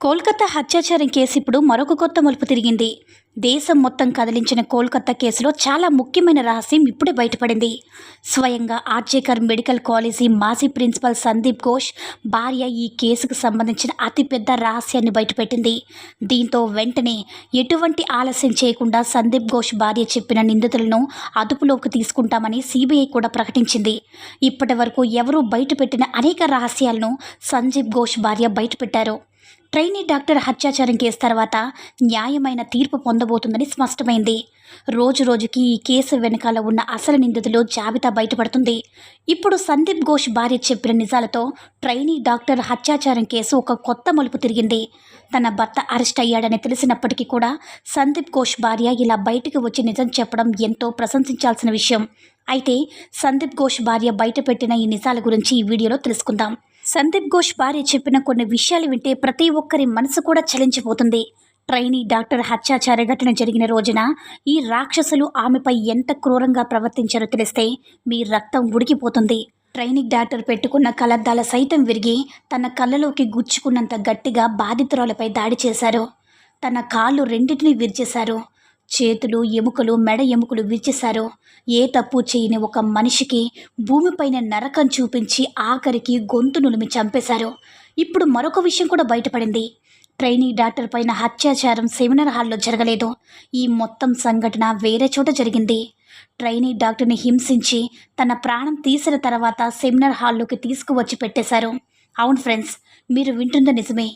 Kolkata హత్యాచారం case ఇప్పుడు మరొక కొత్త మలుపు తిరిగింది. దేశం మొత్తం కదిలించిన కోల్కతా కేసులో చాలా ముఖ్యమైన రహస్యం ఇప్పుడే బయటపడింది. స్వయంగా ఆర్జేకర్ మెడికల్ కాలేజీ మాజీ ప్రిన్సిపల్ సందీప్ ఘోష్ భార్య ఈ కేసుకు సంబంధించిన అతిపెద్ద రహస్యాన్ని బయటపెట్టింది. దీంతో వెంటనే ఎటువంటి ఆలస్యం చేయకుండా సందీప్ ఘోష్ భార్య చెప్పిన నిందితులను అదుపులోకి తీసుకుంటామని సిబిఐ కూడా ప్రకటించింది. ఇప్పటి వరకు ఎవరూ బయటపెట్టిన అనేక రహస్యాలను సందీప్ ఘోష్ భార్య బయటపెట్టారు. ట్రైనీ డాక్టర్ హత్యాచారం కేసు తర్వాత న్యాయమైన తీర్పు పొందబోతుందని స్పష్టమైంది. రోజు రోజుకి ఈ కేసు వెనకాల ఉన్న అసలు నిందితులు జాబితా బయటపడుతుంది. ఇప్పుడు సందీప్ ఘోష్ భార్య చెప్పిన నిజాలతో ట్రైనీ డాక్టర్ హత్యాచారం కేసు ఒక కొత్త మలుపు తిరిగింది. తన భర్త అరెస్ట్ అయ్యాడని తెలిసినప్పటికీ కూడా సందీప్ ఘోష్ భార్య ఇలా బయటకు వచ్చి నిజం చెప్పడం ఎంతో ప్రశంసించాల్సిన విషయం. అయితే సందీప్ ఘోష్ భార్య బయటపెట్టిన ఈ నిజాల గురించి ఈ వీడియోలో తెలుసుకుందాం. సందీప్ ఘోష్ భార్య చెప్పిన కొన్ని విషయాలు వింటే ప్రతి ఒక్కరి మనసు కూడా చలించిపోతుంది. ట్రైనీ డాక్టర్ హత్యాచార ఘటన జరిగిన రోజున ఈ రాక్షసులు ఆమెపై ఎంత క్రూరంగా ప్రవర్తించారో తెలిస్తే మీ రక్తం ఉడికిపోతుంది. ట్రైనింగ్ డాక్టర్ పెట్టుకున్న కలద్దాల సైతం విరిగి తన కళ్ళలోకి గుచ్చుకున్నంత గట్టిగా బాధితురాలపై దాడి చేశారు. తన కాళ్ళు రెండింటినీ విరిచేశారు. చేతులు ఎముకలు మెడ ఎముకలు విరిచేశారో? ఏ తప్పు చేయని ఒక మనిషికి భూమిపైన నరకం చూపించి ఆఖరికి గొంతు నులిమి చంపేశారు? ఇప్పుడు మరొక విషయం కూడా బయటపడింది. ట్రైనీ డాక్టర్ పైన అత్యాచారం సెమినార్ హాల్లో జరగలేదు. ఈ మొత్తం సంఘటన వేరే చోట జరిగింది. ట్రైనీ డాక్టర్ని హింసించి తన ప్రాణం తీసిన తర్వాత సెమినార్ హాల్లోకి తీసుకువచ్చి పెట్టేశారు. అవును ఫ్రెండ్స్ మీరు వింటుంది నిజమే.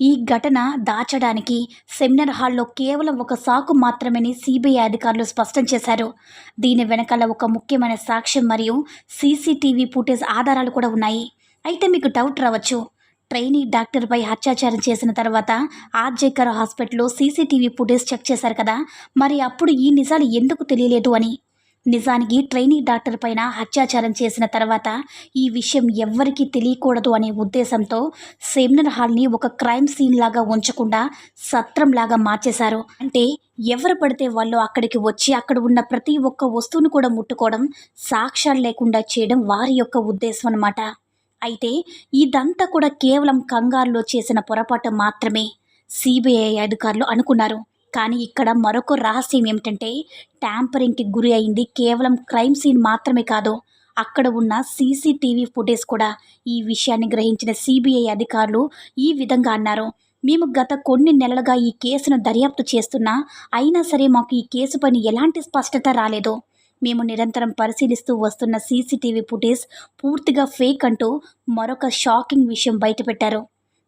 ఈ ఘటన దాచడానికి సెమినార్ హాల్లో కేవలం ఒక సాకు మాత్రమేని సిబిఐ అధికారులు స్పష్టం చేశారు. దీని వెనకాల ఒక ముఖ్యమైన సాక్ష్యం మరియు సీసీటీవీ ఫుటేజ్ ఆధారాలు కూడా ఉన్నాయి. అయితే మీకు డౌట్ రావచ్చు. ట్రైనీ డాక్టర్పై అత్యాచారం చేసిన తర్వాత ఆర్జేకర్ హాస్పిటల్లో సీసీటీవీ ఫుటేజ్ చెక్ చేశారు కదా. మరి అప్పుడు ఈ నిజాలు ఎందుకు తెలియలేదు అని? నిజానికి ట్రైనీ డాక్టర్ పైన అత్యాచారం చేసిన తర్వాత ఈ విషయం ఎవ్వరికీ తెలియకూడదు అనే ఉద్దేశంతో సెమినార్ హాల్ని ఒక క్రైమ్ సీన్ లాగా ఉంచకుండా సత్రంలాగా మార్చేశారు. అంటే ఎవరు పడితే వాళ్ళు అక్కడికి వచ్చి అక్కడ ఉన్న ప్రతి ఒక్క వస్తువును కూడా ముట్టుకోవడం సాక్ష్యాలు లేకుండా చేయడం వారి యొక్క ఉద్దేశం అనమాట అయితే ఇదంతా కూడా కేవలం కంగారులో చేసిన పొరపాటు మాత్రమే సిబిఐ అధికారులు అనుకున్నారు. కానీ ఇక్కడ మరొక రహస్యం ఏమిటంటే ట్యాంపరింగ్కి గురి అయింది కేవలం క్రైమ్ సీన్ మాత్రమే కాదు. అక్కడ ఉన్న సీసీటీవీ ఫుటేజ్ కూడా ఈ విషయాన్ని గ్రహించిన సిబిఐ అధికారులు ఈ విధంగా అన్నారు. మేము గత కొన్ని నెలలుగా ఈ కేసును దర్యాప్తు చేస్తున్నా అయినా సరే మాకు ఈ కేసు పైన ఎలాంటి స్పష్టత రాలేదు. మేము నిరంతరం పరిశీలిస్తూ వస్తున్న సీసీటీవీ ఫుటేజ్ పూర్తిగా ఫేక్ అంటూ మరొక షాకింగ్ విషయం బయటపెట్టారు.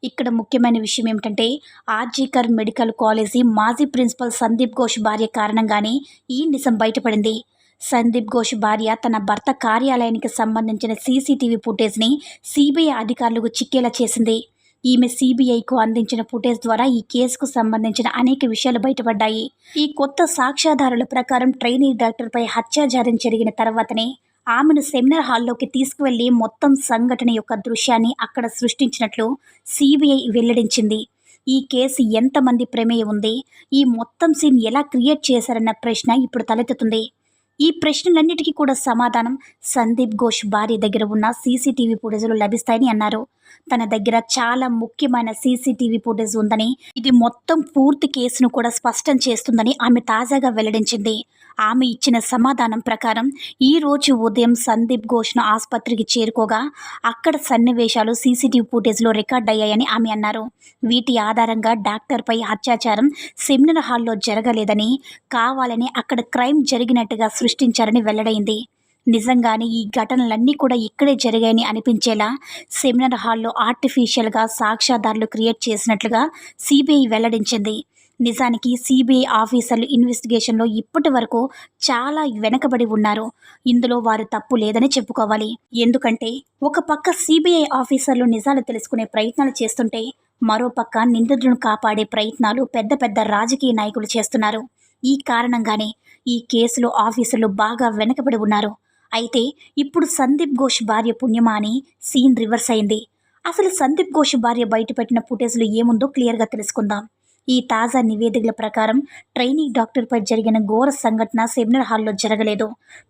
ఇక్కడ ముఖ్యమైన విషయం ఏమిటంటే ఆర్జీకర్ మెడికల్ కాలేజీ మాజీ ప్రిన్సిపల్ సందీప్ ఘోష్ భార్య కారణంగానే ఈ నిజం బయటపడింది. సందీప్ ఘోష్ భార్య తన భర్త కార్యాలయానికి సంబంధించిన సీసీటీవీ ఫుటేజ్ని సిబిఐ అధికారులకు చిక్కేలా చేసింది. ఈమె సిబిఐకు అందించిన ఫుటేజ్ ద్వారా ఈ కేసుకు సంబంధించిన అనేక విషయాలు బయటపడ్డాయి. ఈ కొత్త సాక్ష్యాధారుల ప్రకారం ట్రైనీ డాక్టర్పై హత్యాచారం జరిగిన తర్వాతనే ఆమెను సెమినార్ హాల్లోకి తీసుకువెళ్ళి మొత్తం సంఘటన యొక్క దృశ్యాన్ని అక్కడ సృష్టించినట్లు సిబిఐ వెల్లడించింది. ఈ కేసు ఎంతమంది ప్రమేయం ఉంది? ఈ మొత్తం సీన్ ఎలా క్రియేట్ చేశారన్న ప్రశ్న ఇప్పుడు తలెత్తుతుంది. ఈ ప్రశ్నలన్నిటికీ కూడా సమాధానం సందీప్ ఘోష్ భార్య దగ్గర ఉన్న సీసీటీవీ ఫుటేజ్లు లభిస్తాయని అన్నారు. తన దగ్గర చాలా ముఖ్యమైన సీసీటీవీ ఫుటేజ్ ఉందని ఇది మొత్తం పూర్తి కేసును కూడా స్పష్టం చేస్తుందని ఆమె తాజాగా వెల్లడించింది. ఆమె ఇచ్చిన సమాధానం ప్రకారం ఈ రోజు ఉదయం సందీప్ ఘోష్ను ఆసుపత్రికి చేరుకోగా అక్కడ సన్నివేశాలు సీసీటీవీ ఫుటేజ్లో రికార్డ్ అయ్యాయని ఆమె అన్నారు. వీటి ఆధారంగా డాక్టర్పై అత్యాచారం సెమినార్ హాల్లో జరగలేదని కావాలని అక్కడ క్రైమ్ జరిగినట్టుగా సృష్టించారని వెల్లడైంది. నిజంగానే ఈ ఘటనలన్నీ కూడా ఇక్కడే జరిగాయని అనిపించేలా సెమినార్ హాల్లో ఆర్టిఫిషియల్గా సాక్ష్యాధారులు క్రియేట్ చేసినట్లుగా సిబిఐ వెల్లడించింది. నిజానికి సిబిఐ ఆఫీసర్లు ఇన్వెస్టిగేషన్లో ఇప్పటి వరకు చాలా వెనకబడి ఉన్నారు. ఇందులో వారు తప్పు లేదని చెప్పుకోవాలి. ఎందుకంటే ఒక పక్క సిబిఐ ఆఫీసర్లు నిజాలు తెలుసుకునే ప్రయత్నాలు చేస్తుంటే మరోపక్క నిందితులను కాపాడే ప్రయత్నాలు పెద్ద పెద్ద రాజకీయ నాయకులు చేస్తున్నారు. ఈ కారణంగానే ఈ కేసులో ఆఫీసర్లు బాగా వెనకబడి ఉన్నారు. అయితే ఇప్పుడు సందీప్ ఘోష్ భార్య పుణ్యమా అని సీన్ రివర్స్ అయింది. అసలు సందీప్ ఘోష్ భార్య బయటపెట్టిన ఫుటేజ్లో ఏముందో క్లియర్గా తెలుసుకుందాం. ఈ తాజా నివేదికల ప్రకారం ట్రైనింగ్ డాక్టర్పై జరిగిన ఘోర సంఘటన సెమినార్ హాల్లో జరగలేదు.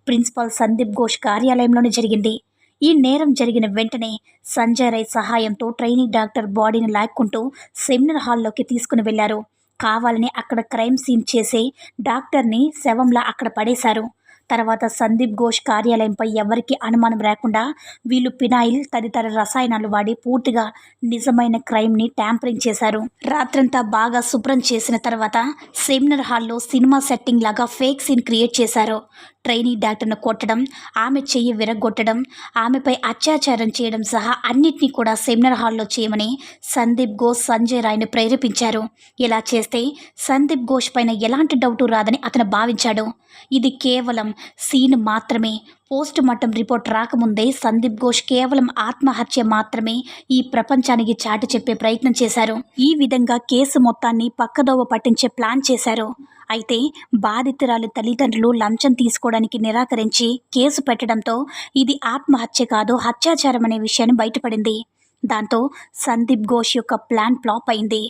ప్రిన్సిపాల్ సందీప్ ఘోష్ కార్యాలయంలోనే జరిగింది. ఈ నేరం జరిగిన వెంటనే సంజయ్ రై సహాయంతో ట్రైనింగ్ డాక్టర్ బాడీని లాక్కుంటూ సెమినార్ హాల్లోకి తీసుకుని వెళ్ళారు. కావాలని అక్కడ క్రైమ్ సీన్ చేసే డాక్టర్ని శవంలా అక్కడ పడేశారు. తర్వాత సందీప్ ఘోష్ కార్యాలయంపై ఎవరికి అనుమానం రాకుండా వీళ్ళు పినాయిల్ తదితర రసాయనాలు వాడి పూర్తిగా నిజమైన క్రైమ్ని ట్యాంపరింగ్ చేశారు. రాత్రంతా బాగా శుభ్రం చేసిన తర్వాత సెమినార్ హాల్లో సినిమా సెట్టింగ్ లాగా ఫేక్ సీన్ క్రియేట్ చేశారు. ట్రైనీ డాక్టర్ను కొట్టడం ఆమె చెయ్యి విరగొట్టడం ఆమెపై అత్యాచారం చేయడం సహా అన్నిటినీ కూడా సెమినార్ హాల్లో చేయమని సందీప్ ఘోష్ సంజయ్ రాయ్ను ప్రేరేపించారు. ఇలా చేస్తే సందీప్ ఘోష్ పైన ఎలాంటి డౌటు రాదని అతను భావించాడు. ఇది కేవలం సీన్ మాత్రమే. పోస్ట్ మార్టం రిపోర్ట్ రాకముందే సందీప్ ఘోష్ కేవలం ఆత్మహత్య మాత్రమే ఈ ప్రపంచానికి చాటి చెప్పే ప్రయత్నం చేశారు. ఈ విధంగా కేసు మొత్తాన్ని పక్కదోవ పట్టించే ప్లాన్ చేశారు. అయితే బాధితురాలి తల్లిదండ్రులు లంచం తీసుకోవడానికి నిరాకరించి కేసు పెట్టడంతో ఇది ఆత్మహత్య కాదు అత్యాచారం అనే విషయాన్ని బయటపడింది. దాంతో సందీప్ ఘోష్ యొక్క ప్లాన్ ఫ్లాప్ అయింది.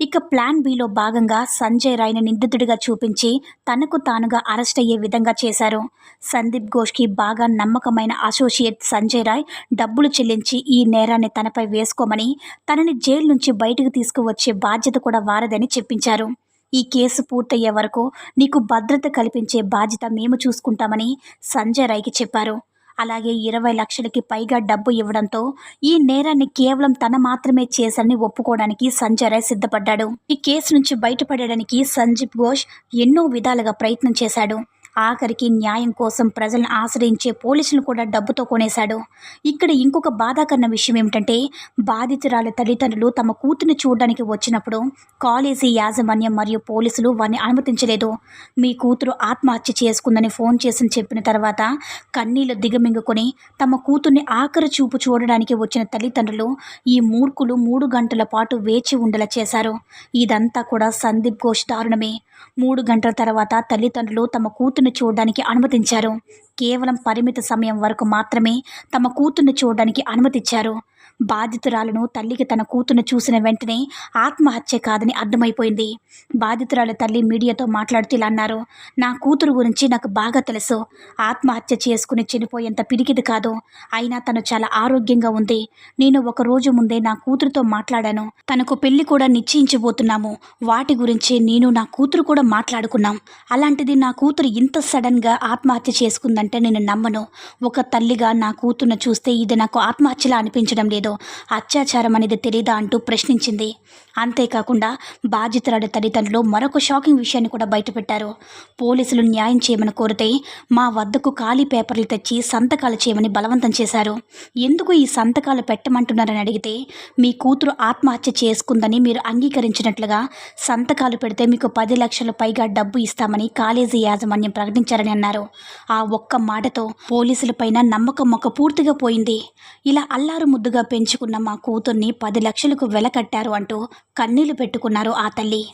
ఇక ప్లాన్ బిలో భాగంగా సంజయ్ రాయ్ని నిందితుడిగా చూపించి తనకు తానుగా అరెస్ట్ అయ్యే విధంగా చేశారు. సందీప్ ఘోష్కి బాగా నమ్మకమైన అసోసియేట్ సంజయ్ రాయ్ డబ్బులు చెల్లించి ఈ నేరాన్ని తనపై వేసుకోమని తనని జైలు నుంచి బయటకు తీసుకువచ్చే బాధ్యత కూడా వారదని చెప్పించారు. ఈ కేసు పూర్తయ్యే వరకు నీకు భద్రత కల్పించే బాధ్యత మేము చూసుకుంటామని సంజయ్ రాయ్కి చెప్పారు. అలాగే ఇరవై లక్షలకి పైగా డబ్బు ఇవ్వడంతో ఈ నేరాన్ని కేవలం తన మాత్రమే చేశారని ఒప్పుకోవడానికి సంజయ్ రాయ్ సిద్ధపడ్డాడు. ఈ కేసు నుంచి బయటపడడానికి సంజీవ్ ఘోష్ ఎన్నో విధాలుగా ప్రయత్నం చేశాడు. ఆఖరికి న్యాయం కోసం ప్రజలను ఆశ్రయించే పోలీసులు కూడా డబ్బుతో కొనేశాడు. ఇక్కడ ఇంకొక బాధాకరణ విషయం ఏమిటంటే బాధితురాలి తల్లిదండ్రులు తమ కూతుర్ని చూడడానికి వచ్చినప్పుడు కాలేజీ యాజమాన్యం మరియు పోలీసులు వారిని అనుమతించలేదు. మీ కూతురు ఆత్మహత్య చేసుకుందని ఫోన్ చేసి చెప్పిన తర్వాత కన్నీళ్ళు దిగమింగుకొని తమ కూతుర్ని ఆఖరి చూపు చూడడానికి వచ్చిన తల్లిదండ్రులు ఈ మూర్ఖులు మూడు గంటల పాటు వేచి ఉండేలా చేశారు. ఇదంతా కూడా సందీప్ ఘోష్ దారుణమే. మూడు గంటల తర్వాత తల్లిదండ్రులు తమ కూతుర్ని చూడడానికి అనుమతించారు. కేవలం పరిమిత సమయం వరకు మాత్రమే తమ కూతుర్ని చూడడానికి అనుమతిచ్చారు. బాధితురాలను తల్లికి తన కూతురును చూసిన వెంటనే ఆత్మహత్య కాదని అర్థమైపోయింది. బాధితురాల తల్లి మీడియాతో మాట్లాడుతూ ఇలా అన్నారు. నా కూతురు గురించి నాకు బాగా తెలుసు. ఆత్మహత్య చేసుకుని చనిపోయేంత పిడికిది కాదు. అయినా తను చాలా ఆరోగ్యంగా ఉంది. నేను ఒక రోజు ముందే నా కూతురుతో మాట్లాడాను. తనకు పెళ్ళి కూడా నిశ్చయించబోతున్నాము. వాటి గురించి నేను నా కూతురు కూడా మాట్లాడుకున్నాం. అలాంటిది నా కూతురు ఇంత సడన్గా ఆత్మహత్య చేసుకుందంటే నేను నమ్మను. ఒక తల్లిగా నా కూతురును చూస్తే ఇది నాకు ఆత్మహత్యలా అనిపించడం లేదు. అత్యాచారం అనేది తెలియదా అంటూ ప్రశ్నించింది. అంతేకాకుండా బాధితురాడి తల్లిదండ్రులు మరొక షాకింగ్ విషయాన్ని కూడా బయటపెట్టారు. పోలీసులు న్యాయం చేయమని కోరితే మా వద్దకు ఖాళీ పేపర్లు తెచ్చి సంతకాలు చేయమని బలవంతం చేశారు. ఎందుకు ఈ సంతకాలు పెట్టమంటున్నారని అడిగితే మీ కూతురు ఆత్మహత్య చేసుకుందని మీరు అంగీకరించినట్లుగా సంతకాలు పెడితే మీకు పది లక్షల పైగా డబ్బు ఇస్తామని కాలేజీ యాజమాన్యం ప్రకటించారని అన్నారు. ఆ ఒక్క మాటతో పోలీసులపైన నమ్మకం మొక్క పూర్తిగా పోయింది. ఇలా అల్లారు ముద్దుగా పెంచుకున్న మా కూతుర్ని పది లక్షలకు వెలకట్టారు అంటూ కన్నీళ్ళు పెట్టుకున్నారు ఆ తల్లి.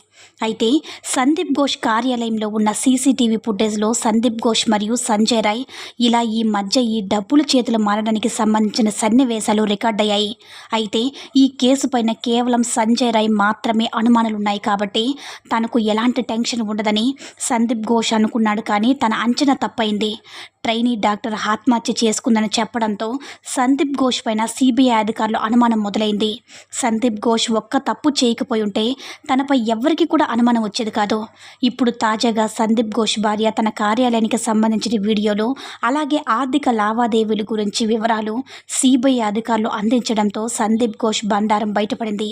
అయితే సందీప్ ఘోష్ కార్యాలయంలో ఉన్న సీసీటీవీ ఫుటేజ్లో సందీప్ ఘోష్ మరియు సంజయ్ రాయ్ ఇలా ఈ మధ్య ఈ డబ్బులు చేతులు మారడానికి సంబంధించిన సన్నివేశాలు రికార్డయ్యాయి. అయితే ఈ కేసు పైన కేవలం సంజయ్ రాయ్ మాత్రమే అనుమానాలున్నాయి కాబట్టి తనకు ఎలాంటి టెన్షన్ ఉండదని సందీప్ ఘోష్ అనుకున్నాడు కానీ తన అంచనా తప్పైంది. ట్రైనీ డాక్టర్ ఆత్మహత్య చేసుకుందని చెప్పడంతో సందీప్ ఘోష్ పైన సిబిఐ అధికారులు అనుమానం మొదలైంది. సందీప్ ఘోష్ ఒక్క తప్పు చేయకపోయి ఉంటే తనపై ఎవరికి కూడా అనుమానం వచ్చేది కాదు. ఇప్పుడు తాజాగా సందీప్ ఘోష్ భార్య తన కార్యాలయానికి సంబంధించిన వీడియోలు అలాగే ఆర్థిక లావాదేవీల గురించి వివరాలు సిబిఐ అధికారులు అందించడంతో సందీప్ ఘోష్ బండారం బయటపడింది.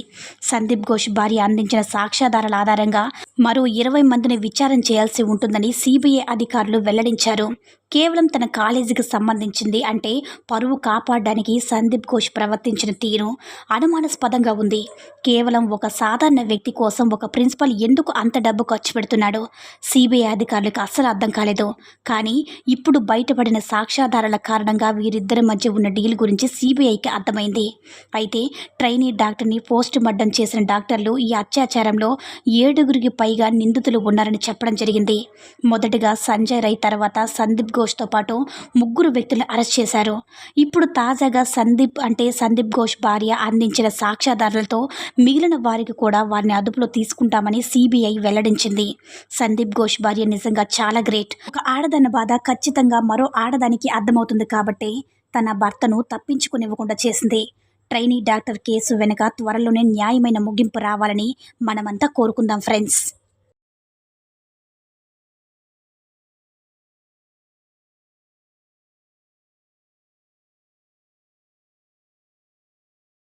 సందీప్ ఘోష్ భార్య అందించిన సాక్ష్యాధారాల ఆధారంగా మరో ఇరవై మందిని విచారణ చేయాల్సి ఉంటుందని సిబిఐ అధికారులు వెల్లడించారు. కేవలం తన కాలేజీకి సంబంధించింది అంటే పరువు కాపాడడానికి సందీప్ ఘోష్ ప్రవర్తించిన తీరు అనుమానాస్పదంగా ఉంది. కేవలం ఒక సాధారణ వ్యక్తి కోసం ఒక ప్రిన్సిపల్ ఎందుకు అంత డబ్బు ఖర్చు పెడుతున్నాడో? సిబిఐ అధికారులకు అస్సలు అర్థం కాలేదు. కానీ ఇప్పుడు బయటపడిన సాక్ష్యాధారాల కారణంగా వీరిద్దరి మధ్య ఉన్న డీల్ గురించి సిబిఐకి అర్థమైంది. అయితే ట్రైనీ డాక్టర్ని పోస్ట్ మార్టం చేసిన డాక్టర్లు ఈ అత్యాచారంలో ఏడుగురికి పైగా నిందితులు ఉన్నారని చెప్పడం జరిగింది. మొదటగా సంజయ్ రై తర్వాత సందీప్ ఘోష్తో పాటు ముగ్గురు వ్యక్తులను అరెస్ట్ చేశారు. ఇప్పుడు తాజాగా సందీప్ అంటే సందీప్ ఘోష్ భార్య అందించిన సాక్ష్యాధారాలతో మిగిలిన వారికి కూడా వారిని అదుపులో తీసుకుంటామని సిబిఐ వెల్లడించింది. సందీప్ ఘోష్ భార్య నిజంగా చాలా గ్రేట్. ఒక ఆడదన్న బాధ ఖచ్చితంగా మరో ఆడదానికి అర్థమవుతుంది కాబట్టి తన భర్తను తప్పించుకునివ్వకుండా చేసింది. ట్రైనీ డాక్టర్ కేసు వెనుక త్వరలోనే న్యాయమైన ముగింపు రావాలని మనమంతా కోరుకుందాం ఫ్రెండ్స్.